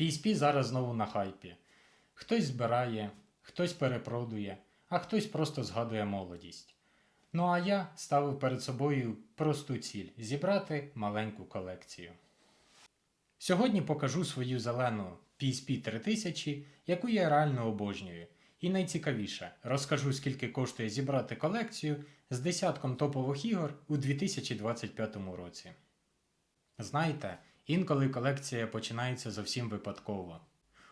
PSP зараз знову на хайпі. Хтось збирає, хтось перепродує, а хтось просто згадує молодість. Ну а я ставив перед собою просту ціль зібрати маленьку колекцію. Сьогодні покажу свою зелену PSP 3000, яку я реально обожнюю. І найцікавіше, розкажу, скільки коштує зібрати колекцію з десятком топових ігор у 2025 році. Знаєте, інколи колекція починається зовсім випадково.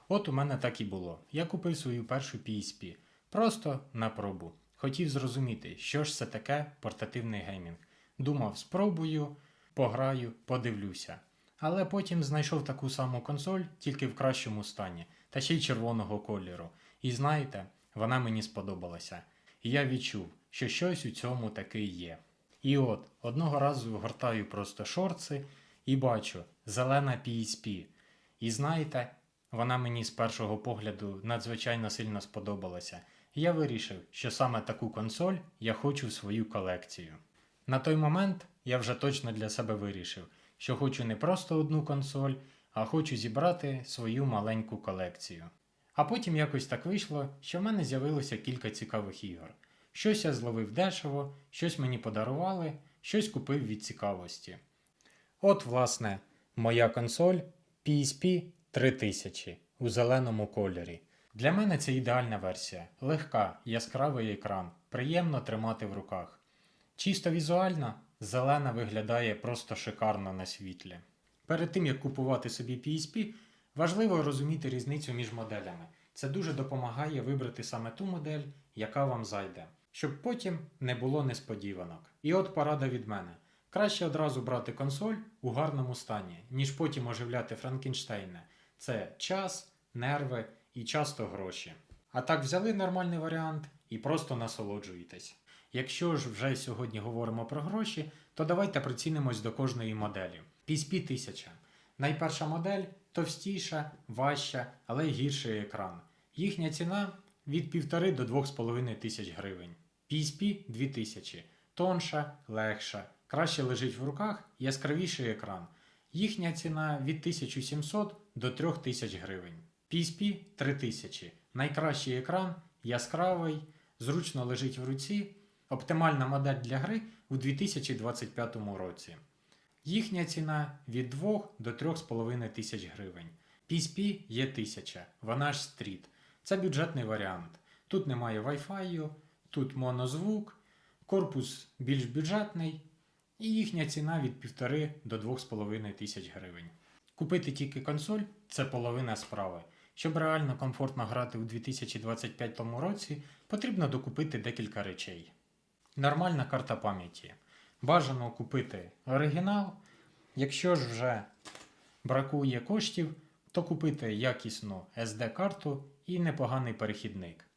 От у мене так і було. Я купив свою першу PSP. Просто на пробу. Хотів зрозуміти, що ж це таке портативний геймінг. Думав, спробую, пограю, подивлюся. Але потім знайшов таку саму консоль, тільки в кращому стані, та ще й червоного кольору. І знаєте, вона мені сподобалася. І я відчув, що щось у цьому таки є. І от одного разу гортаю просто шорти і бачу зелена PSP. І знаєте, вона мені з першого погляду надзвичайно сильно сподобалася. І я вирішив, що саме таку консоль я хочу в свою колекцію. На той момент я вже точно для себе вирішив, що хочу не просто одну консоль, а хочу зібрати свою маленьку колекцію. А потім якось так вийшло, що в мене з'явилося кілька цікавих ігор. Щось я зловив дешево, щось мені подарували, щось купив від цікавості. От, власне, моя консоль PSP 3000 у зеленому кольорі. Для мене це ідеальна версія. Легка, яскравий екран, приємно тримати в руках. Чисто візуально, зелена виглядає просто шикарно на світлі. Перед тим як купувати собі PSP, важливо розуміти різницю між моделями. Це дуже допомагає вибрати саме ту модель, яка вам зайде, щоб потім не було несподіванок. І от порада від мене. Краще одразу брати консоль у гарному стані, ніж потім оживляти Франкенштейна. Це час, нерви і часто гроші. А так взяли нормальний варіант і просто насолоджуєтесь. Якщо ж вже сьогодні говоримо про гроші, то давайте прицінимось до кожної моделі. PSP 1000. Найперша модель товстіша, важча, але гірший екран. Їхня ціна від 1,5 до 2,5 тисяч гривень. PSP 2000. Тонша, легша, краще лежить в руках, яскравіший екран. Їхня ціна від 1700 до 3000 гривень. PSP 3000. Найкращий екран, яскравий, зручно лежить в руці. Оптимальна модель для гри у 2025 році. Їхня ціна від 2 до 3,5 тисяч гривень. PSP є 1000, вона ж стріт. Це бюджетний варіант. Тут немає Wi-Fi, тут монозвук, корпус більш бюджетний, і їхня ціна від 1,5 до 2,5 тисяч гривень. Купити тільки консоль це половина справи. Щоб реально комфортно грати у 2025 році, потрібно докупити декілька речей. Нормальна карта пам'яті. Бажано купити оригінал. Якщо ж вже бракує коштів, то купити якісну SD-карту і непоганий перехідник.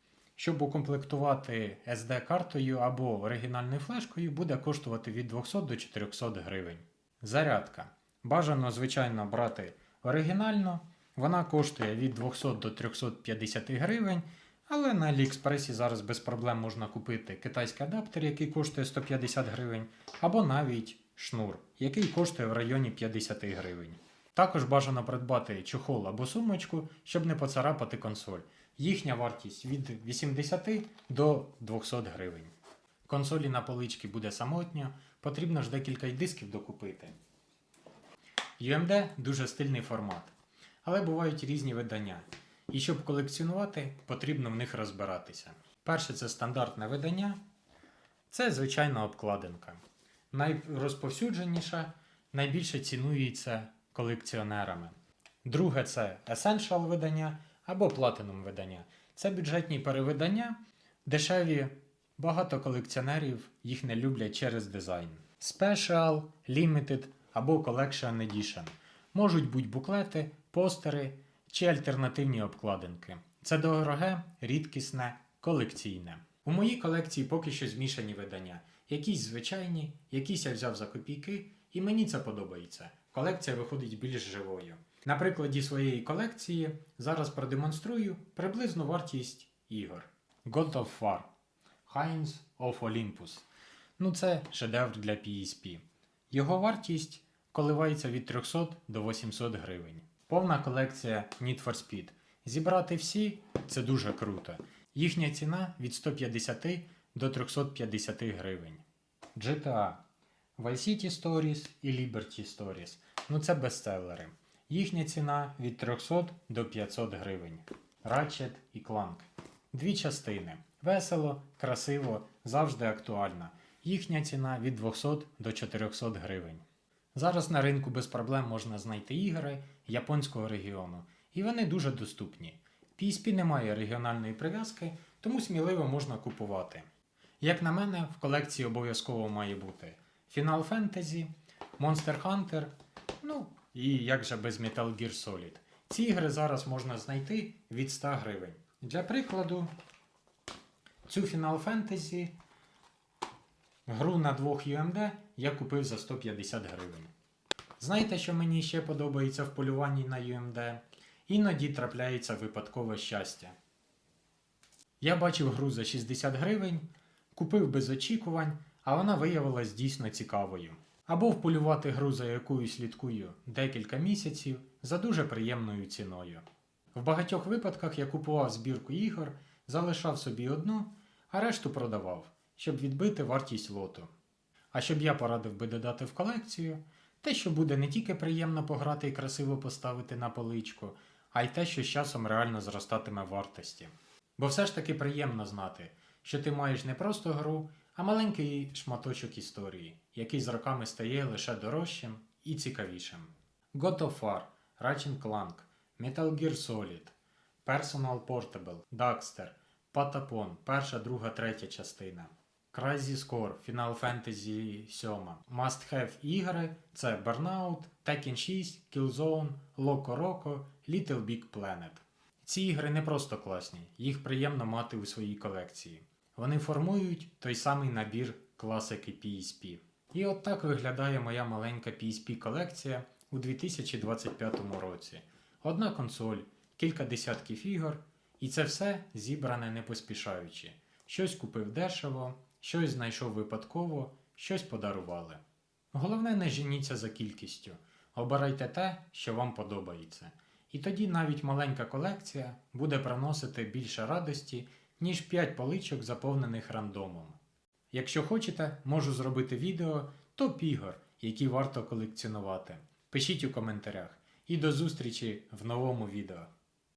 Щоб укомплектувати SD-картою або оригінальною флешкою, буде коштувати від 200 до 400 гривень. Зарядка. Бажано, звичайно, брати оригінально. Вона коштує від 200 до 350 гривень. Але на Аліекспресі зараз без проблем можна купити китайський адаптер, який коштує 150 гривень, або навіть шнур, який коштує в районі 50 гривень. Також бажано придбати чохол або сумочку, щоб не поцарапати консоль. Їхня вартість від 80 до 200 гривень. Консолі на поличці буде самотньо, потрібно ж декілька дисків докупити. UMD дуже стильний формат, але бувають різні видання. І щоб колекціонувати, потрібно в них розбиратися. Перше це стандартне видання, це звичайна обкладинка. Найрозповсюдженіша, найбільше цінується колекціонерами. Друге це Essential видання або Platinum видання. Це бюджетні перевидання, дешеві, багато колекціонерів їх не люблять через дизайн. Special, Limited або Collection Edition. Можуть бути буклети, постери чи альтернативні обкладинки. Це дороге, рідкісне, колекційне. У моїй колекції поки що змішані видання. Якісь звичайні, якісь я взяв за копійки, і мені це подобається. Колекція виходить більш живою. На прикладі своєї колекції зараз продемонструю приблизну вартість ігор. God of War Heinz of Olympus. Ну це шедевр для PSP. Його вартість коливається від 300 до 800 гривень. Повна колекція Need for Speed. Зібрати всі це дуже круто. Їхня ціна від 150 до 350 гривень. GTA, Vice City Stories і Liberty Stories. Ну це бестселери. Їхня ціна від 300 до 500 гривень. Ratchet і Clank. Дві частини. Весело, красиво, завжди актуально. Їхня ціна від 200 до 400 гривень. Зараз на ринку без проблем можна знайти ігри японського регіону, і вони дуже доступні. PSP не має регіональної прив'язки, тому сміливо можна купувати. Як на мене, в колекції обов'язково має бути Final Fantasy, Monster Hunter, ну і як же без Metal Gear Solid. Ці ігри зараз можна знайти від 100 гривень. Для прикладу, цю Final Fantasy гру на двох UMD я купив за 150 гривень. Знаєте, що мені ще подобається в полюванні на UMD? Іноді трапляється випадкове щастя. Я бачив гру за 60 гривень, купив без очікувань, а вона виявилась дійсно цікавою. Або вполювати гру, за якою слідкую декілька місяців, за дуже приємною ціною. В багатьох випадках я купував збірку ігор, залишав собі одну, а решту продавав, щоб відбити вартість лоту. А щоб я порадив би додати в колекцію, те, що буде не тільки приємно пограти і красиво поставити на поличку, а й те, що з часом реально зростатиме вартості. Бо все ж таки приємно знати, що ти маєш не просто гру, а маленький шматочок історії, який з роками стає лише дорожчим і цікавішим. God of War, Ratchet Clank, Metal Gear Solid, Personal Portable, Daxter, Patapon, перша, друга, третя частина. Crazy Score, Final Fantasy 7. Must Have ігри це Burnout, Tekken 6, Killzone, Loco Roco, Little Big Planet. Ці ігри не просто класні, їх приємно мати у своїй колекції. Вони формують той самий набір класики PSP. І от так виглядає моя маленька PSP колекція у 2025 році. Одна консоль, кілька десятків ігор, і це все зібране не поспішаючи. Щось купив дешево, щось знайшов випадково, щось подарували. Головне, не женіться за кількістю, обирайте те, що вам подобається. І тоді навіть маленька колекція буде приносити більше радості, ніж 5 поличок, заповнених рандомом. Якщо хочете, можу зробити відео топ ігор, які варто колекціонувати. Пишіть у коментарях. І до зустрічі в новому відео.